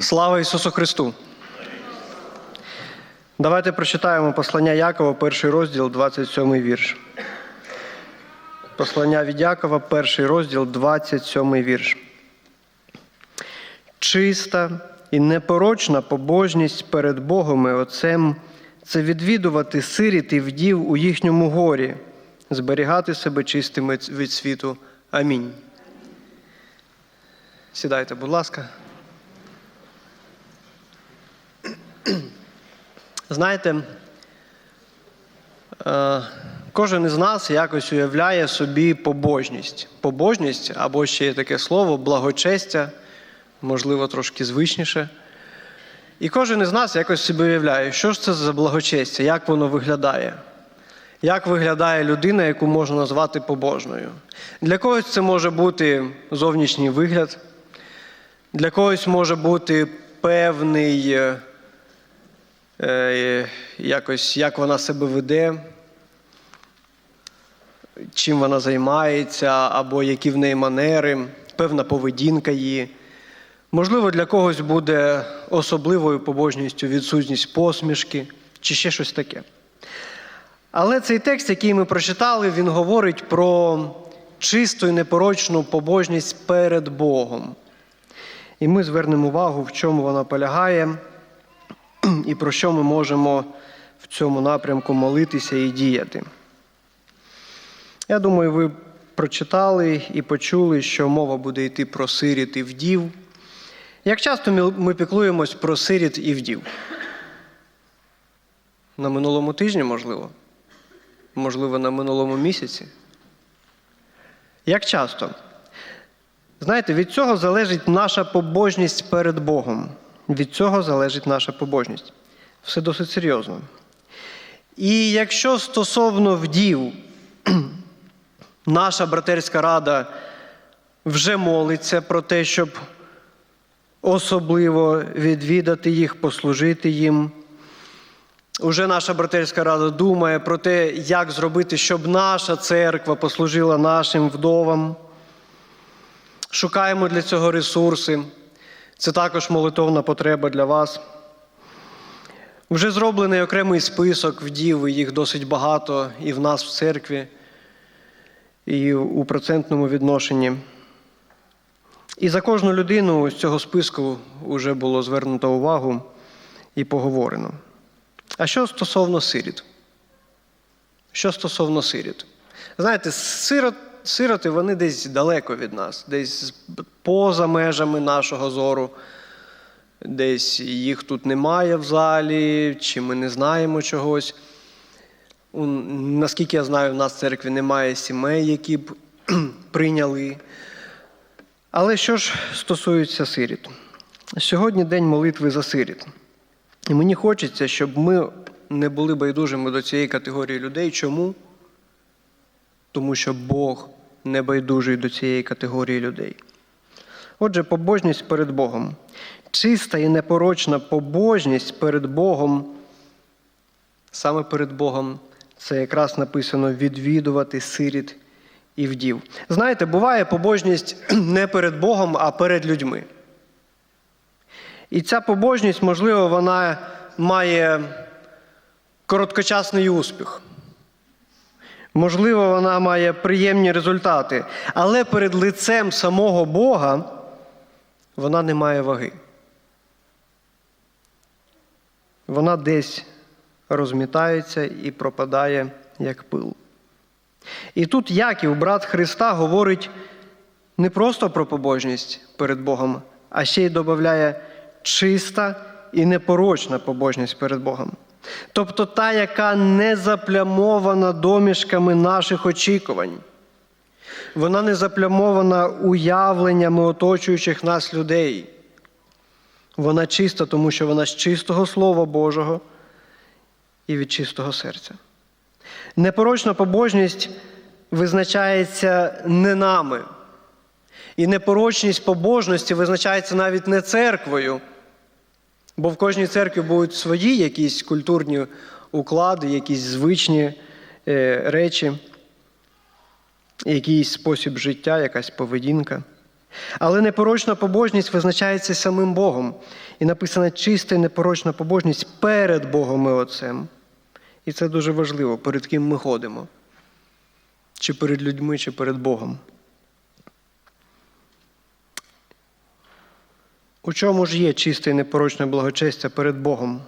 Слава Ісусу Христу! Давайте прочитаємо послання Якова, перший розділ, 27 вірш. Послання від Якова, перший розділ, 27 вірш. Чиста і непорочна побожність перед Богом і Отцем це відвідувати сиріт і вдів у їхньому горі, зберігати себе чистими від світу. Амінь. Сідайте, будь ласка. Знаєте, е, кожен із нас якось уявляє собі побожність. Побожність або ще є таке слово благочестя, можливо, трошки звичніше. І кожен із нас якось собі уявляє, що ж це за благочестя, як воно виглядає. Як виглядає людина, яку можна назвати побожною? Для когось це може бути зовнішній вигляд, для когось може бути певний е, якось, як вона себе веде, чим вона займається, або які в неї манери, певна поведінка її. Можливо, для когось буде особливою побожністю відсутність посмішки чи ще щось таке. Але цей текст, який ми прочитали, він говорить про чисту і непорочну побожність перед Богом. І ми звернемо увагу, в чому вона полягає, і про що ми можемо в цьому напрямку молитися і діяти. Я думаю, ви прочитали і почули, що мова буде йти про сиріт і вдів. Як часто ми- піклуємось про сиріт і вдів? На минулому тижні, можливо? Можливо, на минулому місяці? Як часто? Знаєте, від цього залежить наша побожність перед Богом. Від цього залежить наша побожність. Все досить серйозно. І якщо стосовно вдів, наша братерська рада вже молиться про те, щоб особливо відвідати їх, послужити їм. Уже наша братерська рада думає про те, як зробити, щоб наша церква послужила нашим вдовам. Шукаємо для цього ресурси. Це також молитовна потреба для вас. Вже зроблений окремий список вдів, їх досить багато і в нас в церкві, і у процентному відношенні. І за кожну людину з цього списку вже було звернуто увагу і поговорено. А що стосовно сиріт? Що стосовно сиріт? Знаєте, сирот, сироти вони десь далеко від нас, десь поза межами нашого зору, десь їх тут немає в залі, чи ми не знаємо чогось. Наскільки я знаю, в нас в церкві немає сімей, які б прийняли. Але що ж стосується сиріт? Сьогодні день молитви за сиріт. І мені хочеться, щоб ми не були байдужими до цієї категорії людей. Чому? Тому що Бог не байдужий до цієї категорії людей. Отже, побожність перед Богом. Чиста і непорочна побожність перед Богом, саме перед Богом, це якраз написано відвідувати сиріт і вдів. Знаєте, буває побожність не перед Богом, а перед людьми. І ця побожність, можливо, вона має короткочасний успіх. Можливо, вона має приємні результати, але перед лицем самого Бога вона не має ваги. Вона десь розмітається і пропадає як пил. І тут Яків, брат Христа, говорить не просто про побожність перед Богом, а ще й додає чиста і непорочна побожність перед Богом. Тобто та, яка не заплямована домішками наших очікувань. Вона не заплямована уявленнями оточуючих нас людей. Вона чиста, тому що вона з чистого Слова Божого і від чистого серця. Непорочна побожність визначається не нами. І непорочність побожності визначається навіть не церквою, бо в кожній церкві будуть свої якісь культурні уклади, якісь звичні е, речі, якийсь спосіб життя, якась поведінка. Але непорочна побожність визначається самим Богом. І написано чиста і непорочна побожність перед Богом і Отцем. І це дуже важливо, перед ким ми ходимо. Чи перед людьми, чи перед Богом. У чому ж є чисте і непорочне благочестя перед Богом?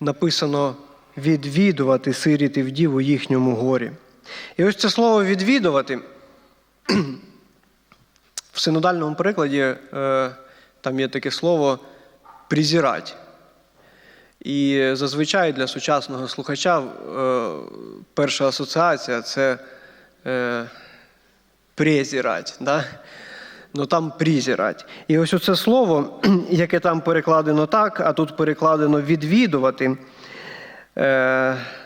Написано відвідувати сиріт і вдів у їхньому горі. І ось це слово відвідувати в синодальному перекладі е, там є таке слово презирать. І зазвичай для сучасного слухача е, перша асоціація це е, презирать. Да? Ну там призирать. І ось оце слово, яке там перекладено так, а тут перекладено відвідувати,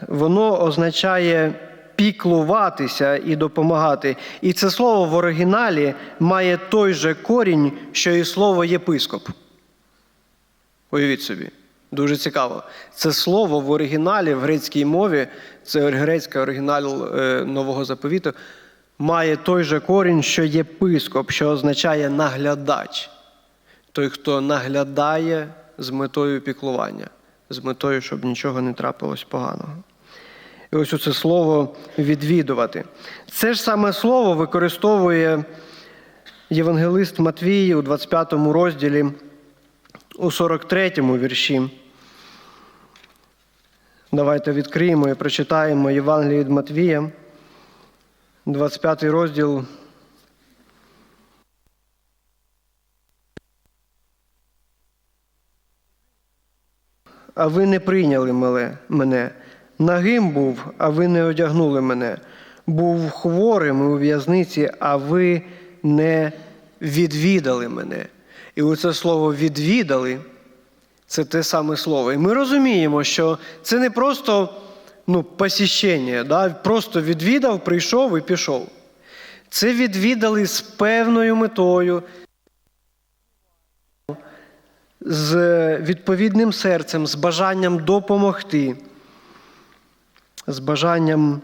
воно означає піклуватися і допомагати. І це слово в оригіналі має той же корінь, що і слово єпископ. Уявіть собі. Дуже цікаво. Це слово в оригіналі в грецькій мові, це грецький оригінал е, Нового заповіту, має той же корінь, що єпископ, що означає наглядач. Той, хто наглядає з метою піклування, з метою, щоб нічого не трапилось поганого. І ось це слово відвідувати. Це ж саме слово використовує євангелист Матвій у 25 розділі, у 43 вірші. Давайте відкриємо і прочитаємо Євангеліє від Матвія, 25 розділ. А ви не прийняли мене-. Нагим був, а ви не одягнули мене. Був хворим у в'язниці, а ви не відвідали мене. І оце слово відвідали це те саме слово. І ми розуміємо, що це не просто ну, посіщення, да? просто відвідав, прийшов і пішов. Це відвідали з певною метою, з відповідним серцем, з бажанням допомогти, з бажанням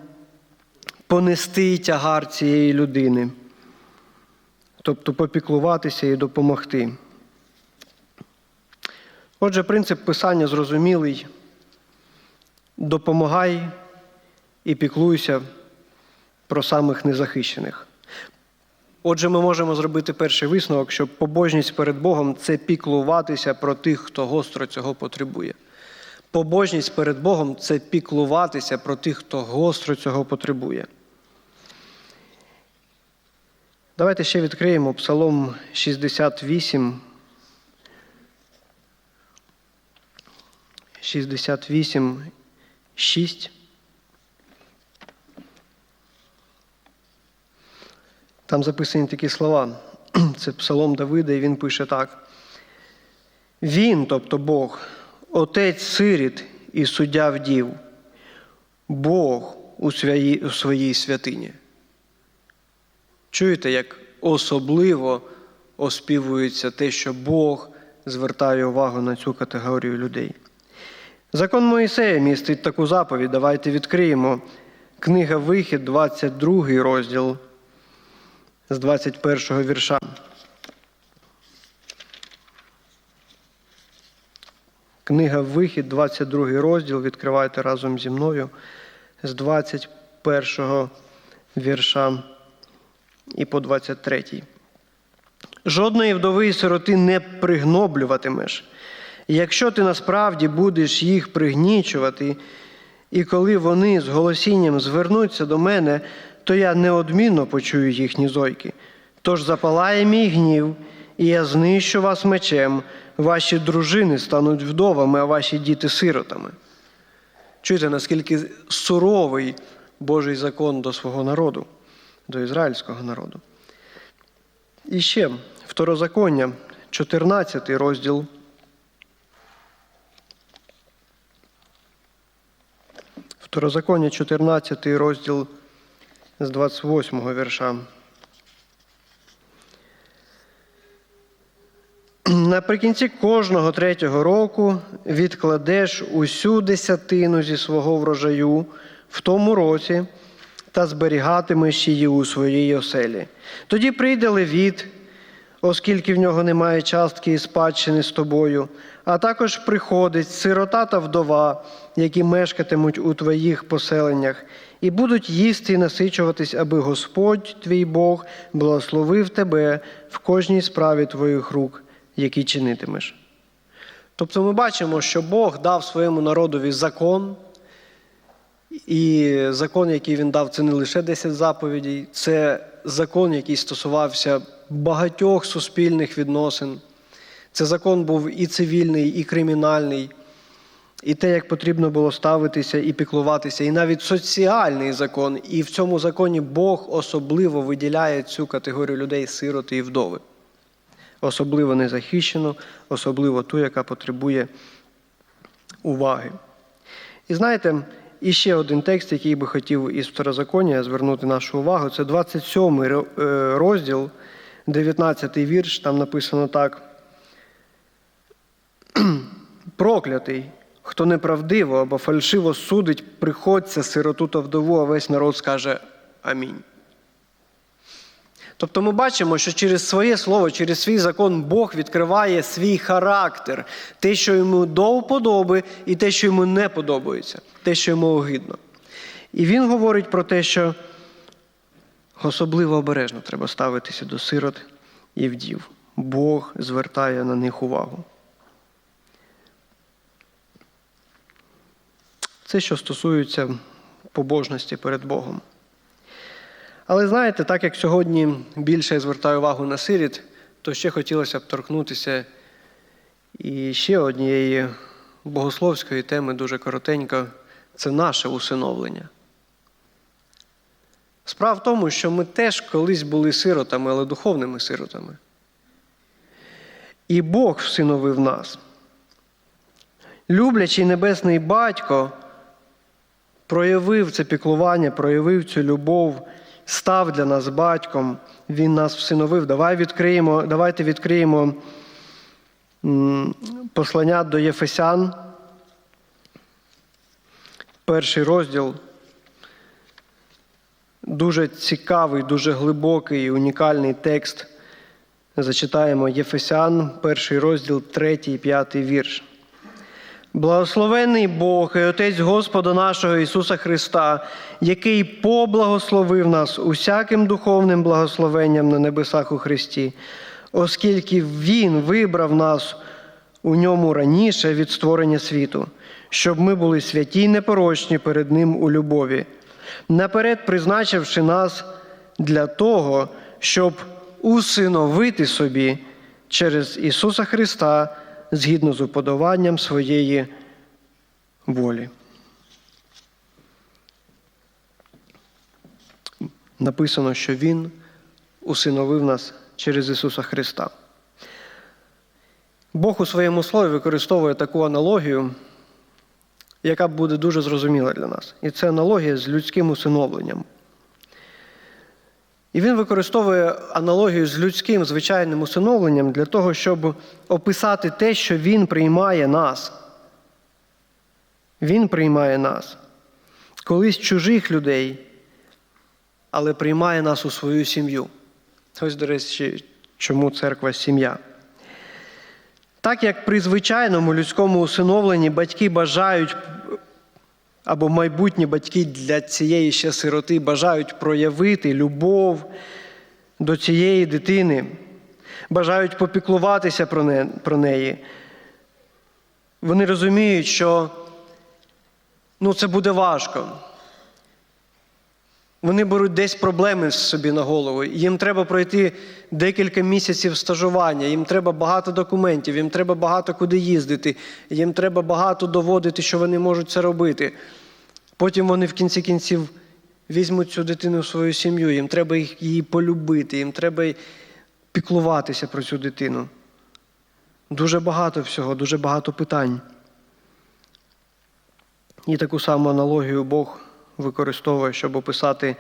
понести тягар цієї людини, тобто попіклуватися і допомогти. Отже, принцип писання зрозумілий. Допомагай і піклуйся про самих незахищених. Отже, ми можемо зробити перший висновок, що побожність перед Богом це піклуватися про тих, хто гостро цього потребує. Побожність перед Богом це піклуватися про тих, хто гостро цього потребує. Давайте ще відкриємо Псалом 68. 68, 6. Там записані такі слова. Це Псалом Давида, і він пише так. Він, тобто Бог, отець сиріт і суддя вдів, Бог у своїй, у своїй святині. Чуєте, як особливо оспівується те, що Бог звертає увагу на цю категорію людей. Закон Моїсея містить таку заповідь. Давайте відкриємо. Книга Вихід, 22 розділ з 21 вірша. Книга Вихід, 22 розділ. Відкривайте разом зі мною з 21 вірша і по 23. Жодної вдови і сироти не пригноблюватимеш. Якщо ти насправді будеш їх пригнічувати, і коли вони з голосінням звернуться до мене, то я неодмінно почую їхні зойки. Тож запалає мій гнів, і я знищу вас мечем, ваші дружини стануть вдовами, а ваші діти сиротами. Чуєте, наскільки суровий Божий закон до свого народу, до ізраїльського народу. І ще второзаконня, 14 розділ. Второзаконня, 14 розділ з 28 вірша. Наприкінці кожного третього року відкладеш усю десятину зі свого врожаю в тому році та зберігатимеш її у своїй оселі. Тоді прийде левіт, оскільки в нього немає частки і спадщини з тобою, а також приходить сирота та вдова, які мешкатимуть у твоїх поселеннях, і будуть їсти і насичуватись, аби Господь твій Бог благословив тебе в кожній справі твоїх рук, які чинитимеш. Тобто ми бачимо, що Бог дав своєму народові закон, і закон, який він дав, це не лише 10 заповідей, це закон, який стосувався багатьох суспільних відносин. Це закон був і цивільний, і кримінальний, і те, як потрібно було ставитися і піклуватися, і навіть соціальний закон. І в цьому законі Бог особливо виділяє цю категорію людей сироти і вдови. Особливо незахищену, особливо ту, яка потребує уваги. І знаєте, і ще один текст, який би хотів із второзаконня звернути нашу увагу, це 27 ро- е, розділ, 19 вірш, там написано так. Проклятий, хто неправдиво або фальшиво судить, приходця, сироту та вдову, а весь народ скаже Амінь. Тобто ми бачимо, що через своє слово, через свій закон Бог відкриває свій характер, те, що йому до вподоби, і те, що йому не подобається, те, що йому огидно. І він говорить про те, що особливо обережно треба ставитися до сирот і вдів. Бог звертає на них увагу. Це що стосується побожності перед Богом. Але знаєте, так як сьогодні більше я звертаю увагу на сиріт, то ще хотілося б торкнутися і ще однієї богословської теми, дуже коротенько, це наше усиновлення. Справа в тому, що ми теж колись були сиротами, але духовними сиротами. І Бог всиновив нас. Люблячий небесний батько проявив це піклування, проявив цю любов, став для нас батьком, Він нас всиновив. Давай відкриємо, давайте відкриємо послання до Єфесян, перший розділ. Дуже цікавий, дуже глибокий і унікальний текст. Зачитаємо Єфесян, перший розділ, третій і п'ятий вірш. Благословений Бог і Отець Господа нашого Ісуса Христа, який поблагословив нас усяким духовним благословенням на небесах у Христі, оскільки Він вибрав нас у ньому раніше від створення світу, щоб ми були святі й непорочні перед Ним у любові, наперед призначивши нас для того, щоб усиновити собі через Ісуса Христа згідно з уподобанням своєї волі. Написано, що Він усиновив нас через Ісуса Христа. Бог у своєму слові використовує таку аналогію, яка буде дуже зрозуміла для нас. І це аналогія з людським усиновленням. І він використовує аналогію з людським звичайним усиновленням для того, щоб описати те, що він приймає нас. Він приймає нас. Колись чужих людей, але приймає нас у свою сім'ю. Ось, до речі, чому церква сім'я. Так як при звичайному людському усиновленні батьки бажають, або майбутні батьки для цієї ще сироти бажають проявити любов до цієї дитини, бажають попіклуватися про не- про неї. Вони розуміють, що ну, це буде важко. Вони беруть десь проблеми собі на голову. Їм треба пройти декілька місяців стажування, їм треба багато документів, їм треба багато куди їздити, їм треба багато доводити, що вони можуть це робити. Потім вони в кінці кінців візьмуть цю дитину в свою сім'ю, їм треба її полюбити, їм треба піклуватися про цю дитину. Дуже багато всього, дуже багато питань. І таку саму аналогію Бог використовує, щоб описати,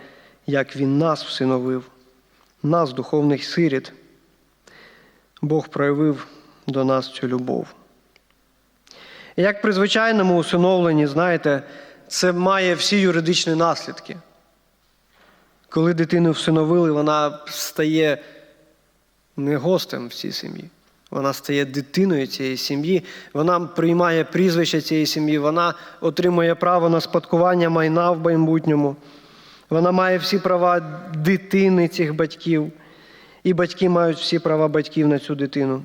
як Він нас всиновив, нас, духовних сиріт. Бог проявив до нас цю любов. І як при звичайному усиновленні, знаєте, це має всі юридичні наслідки. Коли дитину всиновили, вона стає не гостем в цій сім'ї. Вона стає дитиною цієї сім'ї, вона приймає прізвище цієї сім'ї, вона отримує право на спадкування майна в майбутньому. Вона має всі права дитини цих батьків, і батьки мають всі права батьків на цю дитину.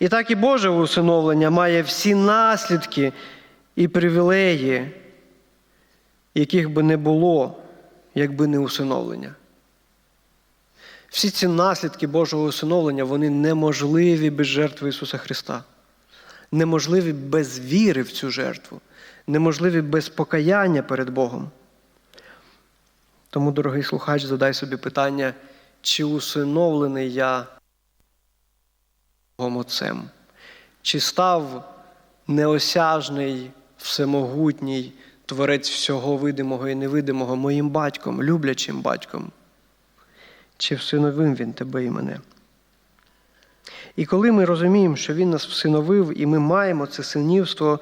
І так і Боже усиновлення має всі наслідки і привілеї, яких би не було, якби не усиновлення. Всі ці наслідки Божого усиновлення вони неможливі без жертви Ісуса Христа, неможливі без віри в цю жертву, неможливі без покаяння перед Богом. Тому, дорогий слухач, задай собі питання, чи усиновлений я Богом Отцем? Чи став неосяжний, всемогутній Творець всього видимого і невидимого моїм батьком, люблячим батьком? Чи всиновив він тебе і мене? І коли ми розуміємо, що Він нас всиновив, і ми маємо це синівство,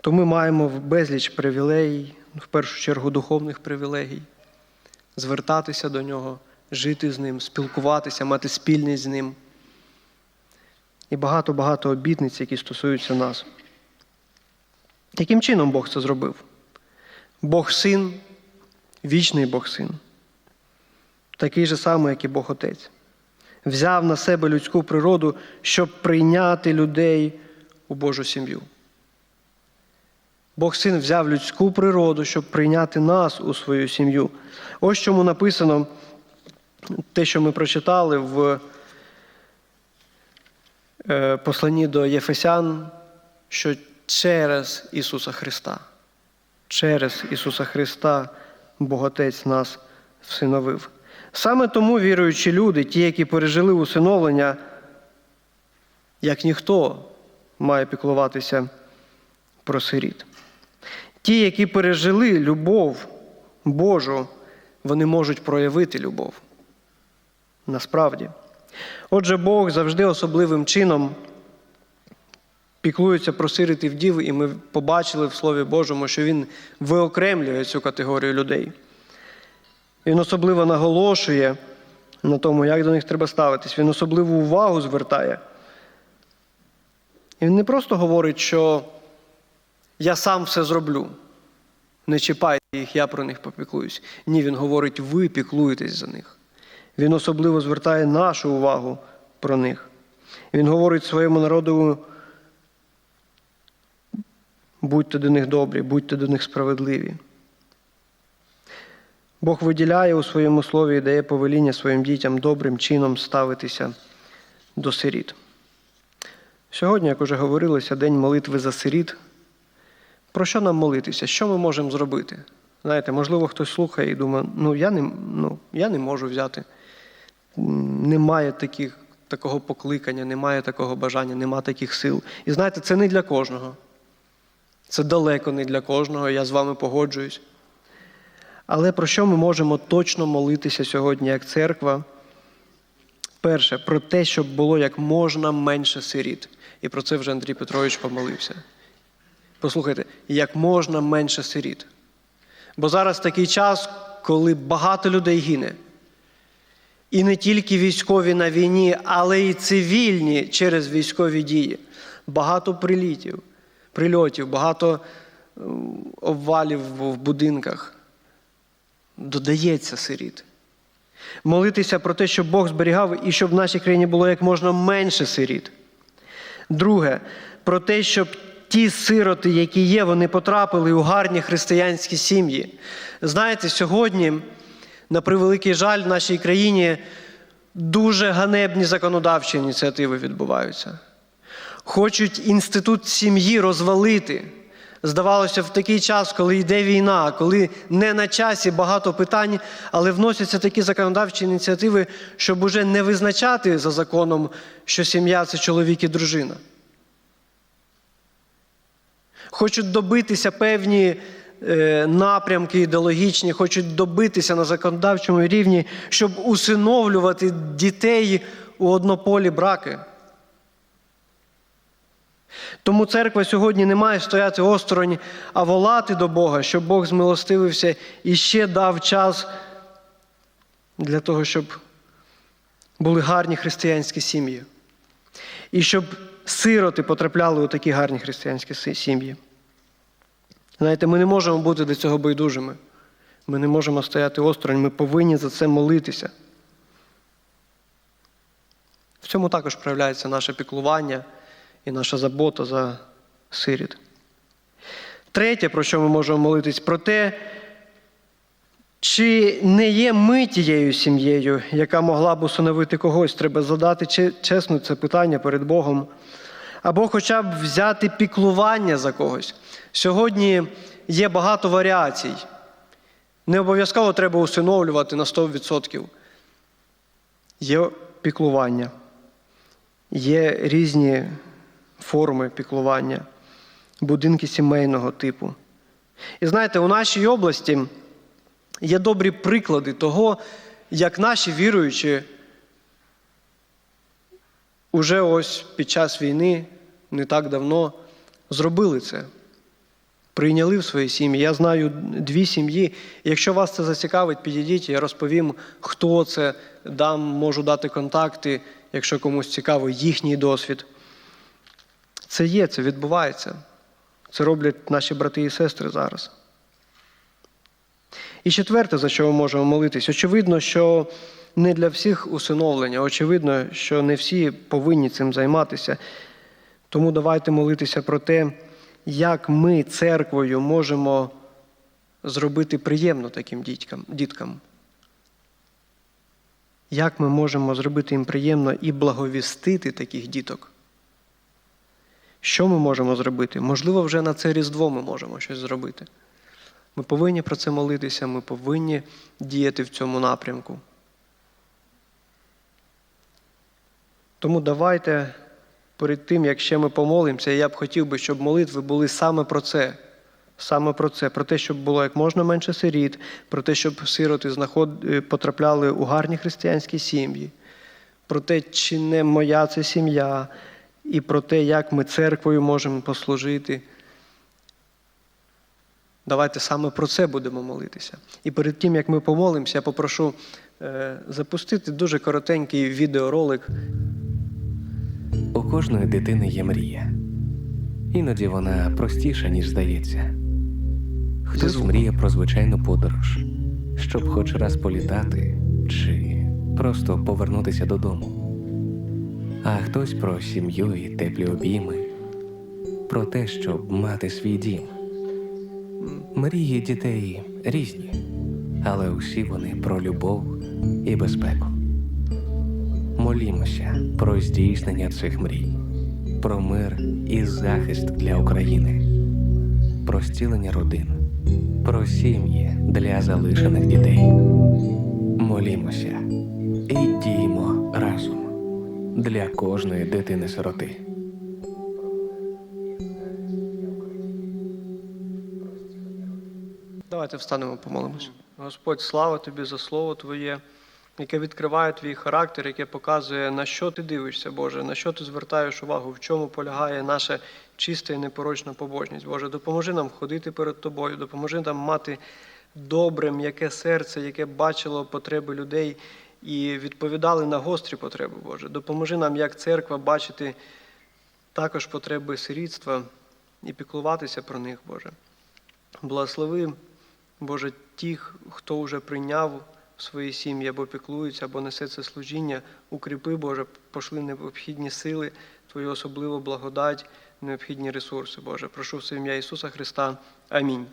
то ми маємо безліч привілеїв, в першу чергу духовних привілегій, звертатися до нього, жити з ним, спілкуватися, мати спільність з ним. І багато-багато обітниць, які стосуються нас. Яким чином Бог це зробив? Бог син, вічний Бог син, такий же самий, як і Бог Отець, взяв на себе людську природу, щоб прийняти людей у Божу сім'ю. Бог син взяв людську природу, щоб прийняти нас у свою сім'ю. Ось чому написано те, що ми прочитали в е, посланні до Єфесян, що через Ісуса Христа, через Ісуса Христа Бог Отець нас всиновив. Саме тому віруючі люди, ті, які пережили усиновлення, як ніхто має піклуватися про сиріт. Ті, які пережили любов Божу, вони можуть проявити любов. Насправді. Отже, Бог завжди особливим чином піклується про сиріт і вдів, і ми побачили в Слові Божому, що Він виокремлює цю категорію людей. Він особливо наголошує на тому, як до них треба ставитись. Він особливу увагу звертає. І він не просто говорить, що я сам все зроблю. Не чіпайте їх, я про них попіклуюсь. Ні, він говорить, ви піклуєтесь за них. Він особливо звертає нашу увагу про них. Він говорить своєму народу, будьте до них добрі, будьте до них справедливі. Бог виділяє у своєму слові і дає повеління своїм дітям добрим чином ставитися до сиріт. Сьогодні, як уже говорилося, День молитви за сиріт. Про що нам молитися? Що ми можемо зробити? Знаєте, можливо, хтось слухає і думає, ну я не, ну, я не можу взяти. Немає таких, такого покликання, немає такого бажання, немає таких сил. І знаєте, це не для кожного. Це далеко не для кожного, я з вами погоджуюсь. Але про що ми можемо точно молитися сьогодні як церква? Перше, про те, щоб було як можна менше сиріт. І про це вже Андрій Петрович помолився. Послухайте, як можна менше сиріт. Бо зараз такий час, коли багато людей гине. І не тільки військові на війні, але й цивільні через військові дії. Багато прилітів, прильотів, багато обвалів в будинках. Додається сиріт. Молитися про те, щоб Бог зберігав і щоб в нашій країні було як можна менше сиріт. Друге, про те, щоб ті сироти, які є, вони потрапили у гарні християнські сім'ї. Знаєте, сьогодні, на превеликий жаль, в нашій країні дуже ганебні законодавчі ініціативи відбуваються. Хочуть інститут сім'ї розвалити. Здавалося, в такий час, коли йде війна, коли не на часі багато питань, але вносяться такі законодавчі ініціативи, щоб уже не визначати за законом, що сім'я це чоловік і дружина. Хочуть добитися певні е, напрямки ідеологічні, хочуть добитися на законодавчому рівні, щоб усиновлювати дітей у однополі браки. Тому церква сьогодні не має стояти осторонь, а волати до Бога, щоб Бог змилостивився і ще дав час для того, щоб були гарні християнські сім'ї. І щоб сироти потрапляли у такі гарні християнські сім'ї. Знаєте, ми не можемо бути до цього байдужими. Ми не можемо стояти осторонь, ми повинні за це молитися. В цьому також проявляється наше піклування і наша забота за сиріт. Третє, про що ми можемо молитись, про те, чи не є ми тією сім'єю, яка могла б усиновити когось, треба задати че- чесно це питання перед Богом. Або хоча б взяти піклування за когось. Сьогодні є багато варіацій. Не обов'язково треба усиновлювати на 100%. Є піклування, є різні форми піклування, будинки сімейного типу. І знаєте, у нашій області є добрі приклади того, як наші віруючі уже ось під час війни, не так давно, зробили це. Прийняли в свої сім'ї. Я знаю дві сім'ї. Якщо вас це зацікавить, підійдіть, я розповім, хто це, дам, можу дати контакти, якщо комусь цікаво, їхній досвід. Це є, це відбувається. Це роблять наші брати і сестри зараз. І четверте, за що ми можемо молитись, очевидно, що не для всіх усиновлення, очевидно, що не всі повинні цим займатися. Тому давайте молитися про те, як ми церквою можемо зробити приємно таким діткам, діткам. Як ми можемо зробити їм приємно і благовістити таких діток? Що ми можемо зробити? Можливо, вже на це Різдво ми можемо щось зробити. Ми повинні про це молитися, ми повинні діяти в цьому напрямку. Тому давайте перед тим, як ще ми помолимося, я б хотів би, щоб молитви були саме про це. Саме про це, про те, щоб було як можна менше сиріт, про те, щоб сироти знаход... е, потрапляли у гарні християнські сім'ї, про те, чи не моя це сім'я, і про те, як ми церквою можемо послужити. Давайте саме про це будемо молитися. І перед тим, як ми помолимося, я попрошу е, запустити дуже коротенький відеоролик. У кожної дитини є мрія. Іноді вона простіша, ніж здається. Хтось мріє про звичайну подорож, щоб хоч раз політати чи просто повернутися додому. А хтось про сім'ю і теплі обійми, про те, щоб мати свій дім. Мрії дітей різні, але усі вони про любов і безпеку. Молімося про здійснення цих мрій, про мир і захист для України, про зцілення родин, про сім'ї для залишених дітей. Молімося і діємо разом для кожної дитини-сироти. Давайте встанемо, помолимось. Господь, слава тобі за слово Твоє, яке відкриває твій характер, яке показує, на що ти дивишся, Боже, на що ти звертаєш увагу, в чому полягає наша чиста і непорочна побожність. Боже, допоможи нам ходити перед Тобою, допоможи нам мати добре, м'яке серце, яке бачило потреби людей і відповідали на гострі потреби, Боже. Допоможи нам, як церква, бачити також потреби сирітства і піклуватися про них, Боже. Благослови, Боже, тих, хто вже прийняв свої сім'ї або піклується, або несе це служіння, укріпи, Боже, пошли необхідні сили, Твою особливу благодать, необхідні ресурси, Боже. Прошу в ім'я Ісуса Христа. Амінь.